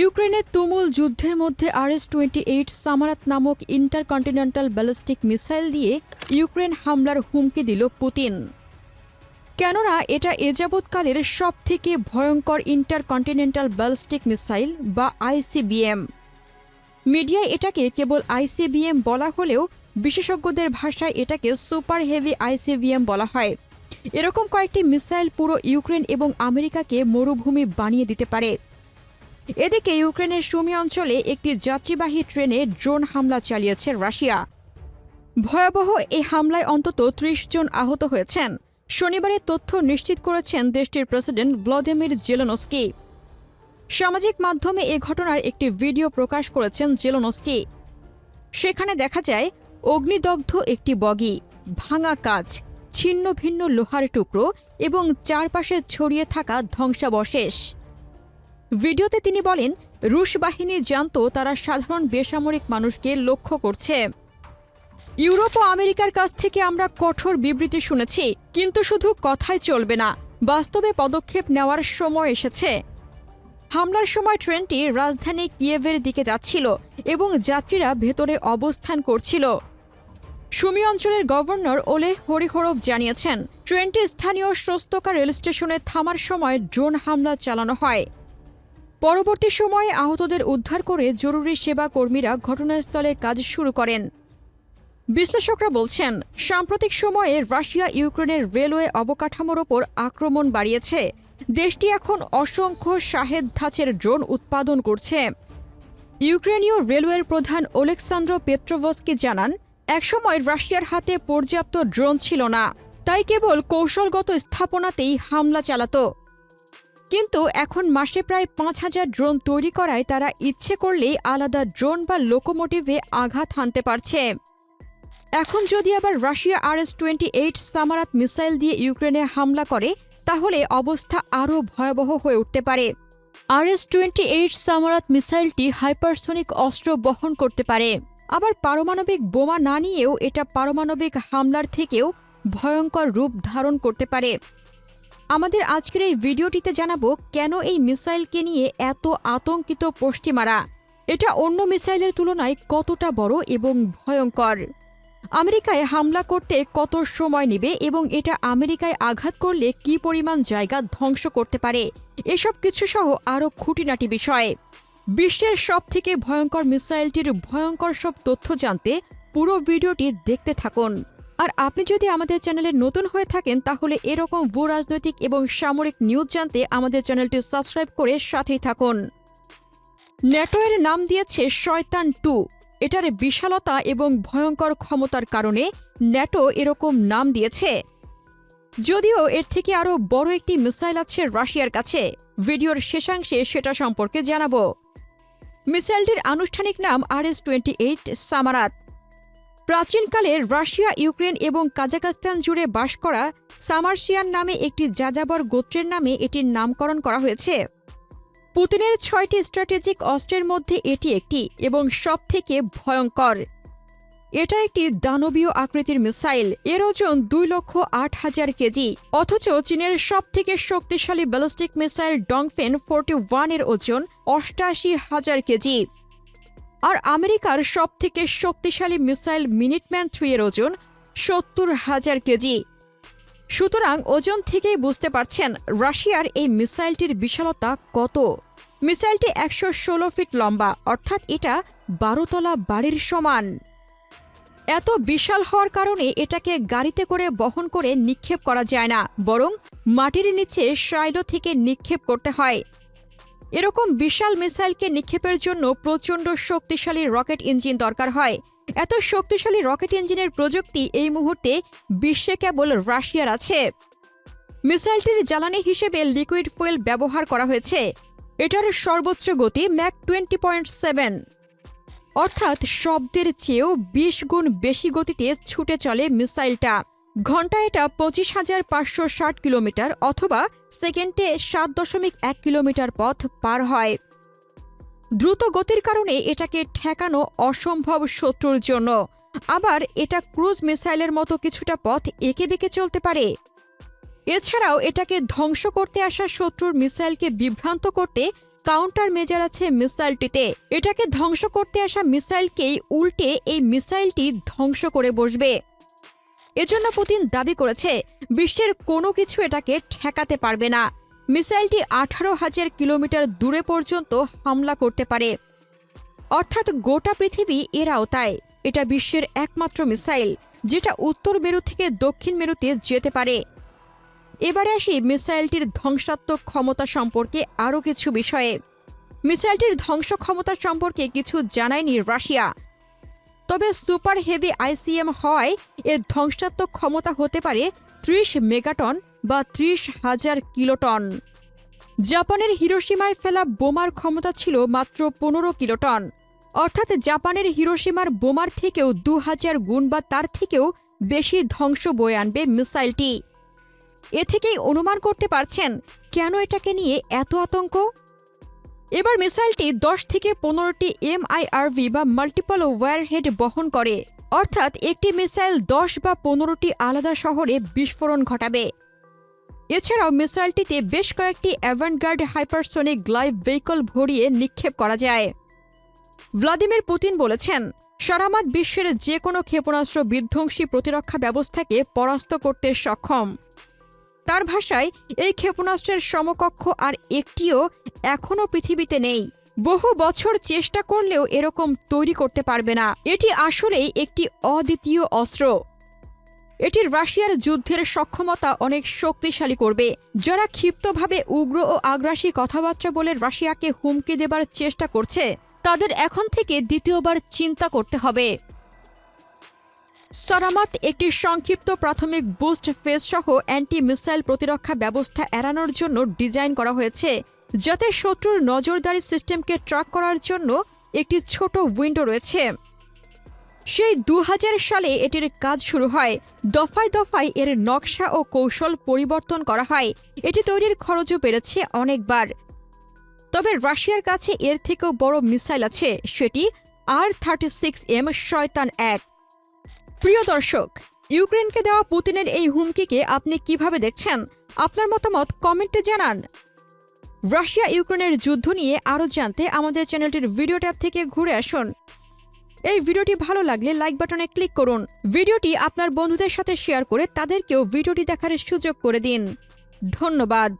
ইউক্রেনের তুমুল যুদ্ধের মধ্যে আরএস টোয়েন্টি এইট সামারাত নামক ইন্টারকন্টিনেন্টাল ব্যালিস্টিক মিসাইল দিয়ে ইউক্রেন হামলার হুমকি দিল পুতিন। কেননা এটা এযাবৎকালের সব থেকে ভয়ঙ্কর ইন্টারকন্টিনেন্টাল ব্যালিস্টিক মিসাইল বা আইসিবিএম মিডিয়ায় এটাকে কেবল আইসিবিএম বলা হলেও বিশেষজ্ঞদের ভাষায় এটাকে সুপার হেভি আইসিবিএম বলা হয়। এরকম কয়েকটি মিসাইল পুরো ইউক্রেন এবং আমেরিকাকে মরুভূমি বানিয়ে দিতে পারে। এদিকে ইউক্রেনের সুমি অঞ্চলে একটি যাত্রীবাহী ট্রেনে ড্রোন হামলা চালিয়েছে রাশিয়া। ভয়াবহ এই হামলায় অন্তত ত্রিশ জন আহত হয়েছেন। শনিবারের তথ্য নিশ্চিত করেছেন দেশটির প্রেসিডেন্ট ভ্লাদিমির জেলোনস্কি। সামাজিক মাধ্যমে এ ঘটনার একটি ভিডিও প্রকাশ করেছেন জেলোনস্কি। সেখানে দেখা যায়, অগ্নিদগ্ধ একটি বগি, ভাঙা কাচ, ছিন্ন ভিন্ন লোহার টুকরো এবং চারপাশে ছড়িয়ে থাকা ধ্বংসাবশেষ। ভিডিওতে তিনি বলেন, রুশ বাহিনী জানত তারা সাধারণ বেসামরিক মানুষকে লক্ষ্য করছে। ইউরোপ ও আমেরিকার কাছ থেকে আমরা কঠোর বিবৃতি শুনেছি, কিন্তু শুধু কথাই চলবে না, বাস্তবে পদক্ষেপ নেওয়ার সময় এসেছে। হামলার সময় ট্রেনটি রাজধানী কিয়েভের দিকে যাচ্ছিল এবং যাত্রীরা ভেতরে অবস্থান করছিল। সুমি অঞ্চলের গভর্নর ওলে হরিহরব জানিয়েছেন, ট্রেনটি স্থানীয় স্রস্তকা রেল স্টেশনে থামার সময় ড্রোন হামলা চালানো হয়। পরবর্তী সময়ে আহতদের উদ্ধার করে জরুরি সেবা কর্মীরা ঘটনাস্থলে কাজ শুরু করেন। বিশ্লেষকরা বলছেন, সাম্প্রতিক সময়ে রাশিয়া ইউক্রেনের রেলওয়ে অবকাঠামোর ওপর আক্রমণ বাড়িয়েছে। দেশটি এখন অসংখ্য শাহেদ ধাঁচের ড্রোন উৎপাদন করছে। ইউক্রেনীয় রেলওয়ের প্রধান ওলেক্সান্দ্র পেট্রোভস্কি জানান, একসময় রাশিয়ার হাতে পর্যাপ্ত ড্রোন ছিল না, তাই কেবল কৌশলগত স্থাপনাতেই হামলা চালাতো। কিন্তু এখন মাসে প্রায় পাঁচ হাজার ড্রোন তৈরি করায় তারা ইচ্ছে করলেই আলাদা ড্রোন বা লোকোমোটিভে আঘাত হানতে পারছে। এখন যদি আবার Russia R S twenty eight Sarmat missile দিয়ে ইউক্রেনে হামলা করে, তাহলে অবস্থা আরও ভয়াবহ হয়ে উঠতে পারে। R S twenty eight Sarmat মিসাইলটি hypersonic অস্ত্র বহন করতে পারে। আবার পারমাণবিক বোমা না নিয়েও এটা পারমাণবিক হামলার থেকেও ভয়ঙ্কর রূপ ধারণ করতে পারে। আমাদের আজকের এই ভিডিওটিতে জানাব কেন এই মিসাইলকে নিয়ে এত আতঙ্কিত পশ্চিমারা। এটা অন্য মিসাইলের তুলনায় কতটা বড় এবং ভয়ঙ্কর? আমেরিকায় হামলা করতে কত সময় নেবে এবং এটা আমেরিকায় আঘাত করলে কি পরিমাণ জায়গা ধ্বংস করতে পারে? এসব কিছু সহ আরও খুঁটিনাটি বিষয়। বিশ্বের সব থেকে ভয়ঙ্কর মিসাইলটির ভয়ঙ্কর সব তথ্য জানতে পুরো ভিডিওটি দেখতে থাকুন। আর আপনি যদি আমাদের চ্যানেলে নতুন হয়ে থাকেন, তাহলে এরকম ভূ রাজনৈতিক এবং সামরিক নিউজ জানতে আমাদের চ্যানেলটি সাবস্ক্রাইব করে সাথেই থাকুন। ন্যাটো এর নাম দিয়েছে শয়তান টু। এটার বিশালতা এবং ভয়ঙ্কর ক্ষমতার কারণে ন্যাটো এরকম নাম দিয়েছে। যদিও এর থেকে আরও বড় একটি মিসাইল আছে রাশিয়ার কাছে। ভিডিওর শেষাংশে সেটা সম্পর্কে জানাব। মিসাইলটির আনুষ্ঠানিক নাম R S twenty eight Sarmat. প্রাচীনকালে রাশিয়া, ইউক্রেন এবং কাজাকস্তান জুড়ে বাস করা সামার্সিয়ান নামে একটি যাযাবর গোত্রের নামে এটির নামকরণ করা হয়েছে। পুতিনের ছয়টি স্ট্র্যাটেজিক অস্ত্রের মধ্যে এটি একটি এবং সবথেকে ভয়ঙ্কর। এটা একটি দানবীয় আকৃতির মিসাইল। এর ওজন দুই লক্ষ আট হাজার কেজি। অথচ চীনের সব থেকে শক্তিশালী ব্যালিস্টিক মিসাইল ডংফেন ফোরটি ওয়ানের ওজন অষ্টাশি হাজার কেজি। আর আমেরিকার সব থেকে শক্তিশালী মিসাইল মিনিটম্যান থ্রি এর ওজন সত্তর হাজার কেজি। সুতরাং ওজন থেকেই বুঝতে পারছেন রাশিয়ার এই মিসাইলটির বিশালতা কত। মিসাইলটি একশো ষোলো ফিট লম্বা, অর্থাৎ এটা বারোতলা বাড়ির সমান। এত বিশাল হওয়ার কারণে এটাকে গাড়িতে করে বহন করে নিক্ষেপ করা যায় না, বরং মাটির নিচে শাইলো থেকে নিক্ষেপ করতে হয়। এরকম বিশাল মিসাইলকে নিক্ষেপের জন্য প্রচণ্ড শক্তিশালী রকেট ইঞ্জিন দরকার হয়। এত শক্তিশালী রকেট ইঞ্জিনের প্রযুক্তি এই মুহূর্তে বিশ্বে কেবল রাশিয়ার আছে। মিসাইলটির জ্বালানি হিসেবে লিকুইড ফুয়েল ব্যবহার করা হয়েছে। এটার সর্বোচ্চ গতি ম্যাক টোয়েন্টি পয়েন্ট সেভেন। অর্থাৎ শব্দের চেয়েও বিশ গুণ বেশি গতিতে ছুটে চলে মিসাইলটা। ঘন্টায় এটা পঁচিশ হাজার পাঁচশো ষাট কিলোমিটার অথবা সেকেন্ডে সাত দশমিক এক কিলোমিটার পথ পার হয়। দ্রুত গতির কারণে এটাকে ঠেকানো অসম্ভব শত্রুর জন্য। আবার এটা ক্রুজ মিসাইলের মতো কিছুটা পথ এঁকে বেঁকে চলতে পারে। এছাড়াও এটাকে ধ্বংস করতে আসা শত্রুর মিসাইলকে বিভ্রান্ত করতে কাউন্টার মেজার আছে মিসাইলটিতে। এটাকে ধ্বংস করতে আসা মিসাইলকেই উল্টে এই মিসাইলটি ধ্বংস করে বসবে। এজন্য পুতিন দাবি করেছে, বিশ্বের কোনো কিছু এটাকে ঠেকাতে পারবে না। মিসাইলটি আঠারো হাজার কিলোমিটার দূরে পর্যন্ত হামলা করতে পারে। অর্থাৎ গোটা পৃথিবী এর আওতায়। এটা বিশ্বের একমাত্র মিসাইল, যেটা উত্তর মেরু থেকে দক্ষিণ মেরুতে যেতে পারে। এবারে আসি মিসাইলটির ধ্বংসাত্মক ক্ষমতা সম্পর্কে আরও কিছু বিষয়ে। মিসাইলটির ধ্বংস ক্ষমতা সম্পর্কে কিছু জানায়নি রাশিয়া। তবে সুপার হেভি আইসিএম হওয়ায় এর ধ্বংসাত্মক ক্ষমতা হতে পারে ত্রিশ মেগাটন বা ত্রিশ হাজার কিলোটন। জাপানের হিরোসীমায় ফেলা বোমার ক্ষমতা ছিল মাত্র পনেরো কিলোটন। অর্থাৎ জাপানের হিরোসীমার বোমার থেকেও দু হাজার গুণ বা তার থেকেও বেশি ধ্বংস বয়ে আনবে মিসাইলটি। এ থেকেই অনুমান করতে পারছেন, কেন এটাকে নিয়ে এত আতঙ্ক? এবার মিসাইলটি দশ থেকে পনেরোটি এমআইআরভি বা মাল্টিপল ওয়ারহেড বহন করে। অর্থাৎ একটি মিসাইল দশ বা পনেরোটি আলাদা শহরে বিস্ফোরণ ঘটাবে। এছাড়াও মিসাইলটিতে বেশ কয়েকটি অ্যাভানগার্ড হাইপারসোনিক গ্লাইভ ভেহিকল ভরিয়ে নিক্ষেপ করা যায়। ভ্লাদিমির পুতিন বলেছেন, সারামাত বিশ্বের যে কোনো ক্ষেপণাস্ত্র বিধ্বংসী প্রতিরক্ষা ব্যবস্থাকে পরাস্ত করতে সক্ষম। তার ভাষায় এই ক্ষেপণাস্ত্রের সমকক্ষ আর একটিও এখনও পৃথিবীতে নেই। বহু বছর চেষ্টা করলেও এরকম তৈরি করতে পারবে না। এটি আসলেই একটি অদ্বিতীয় অস্ত্র। এটি রাশিয়ার যুদ্ধের সক্ষমতা অনেক শক্তিশালী করবে। যারা ক্ষিপ্তভাবে উগ্র ও আগ্রাসী কথাবার্তা বলে রাশিয়াকে হুমকি দেবার চেষ্টা করছে, তাদের এখন থেকে দ্বিতীয়বার চিন্তা করতে হবে। সরামাত একটি সংক্ষিপ্ত প্রাথমিক বুস্ট ফেজ সহ অ্যান্টি মিসাইল প্রতিরক্ষা ব্যবস্থা এড়ানোর জন্য ডিজাইন করা হয়েছে, যাতে শত্রুর নজরদারি সিস্টেমকে ট্র্যাক করার জন্য একটি ছোট উইন্ডো রয়েছে। সেই দু হাজার সালে এটির কাজ শুরু হয়। দফায় দফায় এর নকশা ও কৌশল পরিবর্তন করা হয়। এটি তৈরির খরচও বেড়েছে অনেকবার। তবে রাশিয়ার কাছে এর থেকেও বড় মিসাইল আছে, সেটি আর থার্টি সিক্স এম শয়তান এক। প্রিয় দর্শক, ইউক্রেনকে দেওয়া পুতিনের এই হুমকিকে আপনি কীভাবে দেখছেন? আপনার মতামত কমেন্টে জানান। রাশিয়া ইউক্রেনের যুদ্ধ নিয়ে আরও জানতে আমাদের চ্যানেলটির ভিডিও ট্যাব থেকে ঘুরে আসুন। এই ভিডিওটি ভালো লাগলে লাইক বাটনে ক্লিক করুন। ভিডিওটি আপনার বন্ধুদের সাথে শেয়ার করে তাদেরকেও ভিডিওটি দেখার সুযোগ করে দিন। ধন্যবাদ।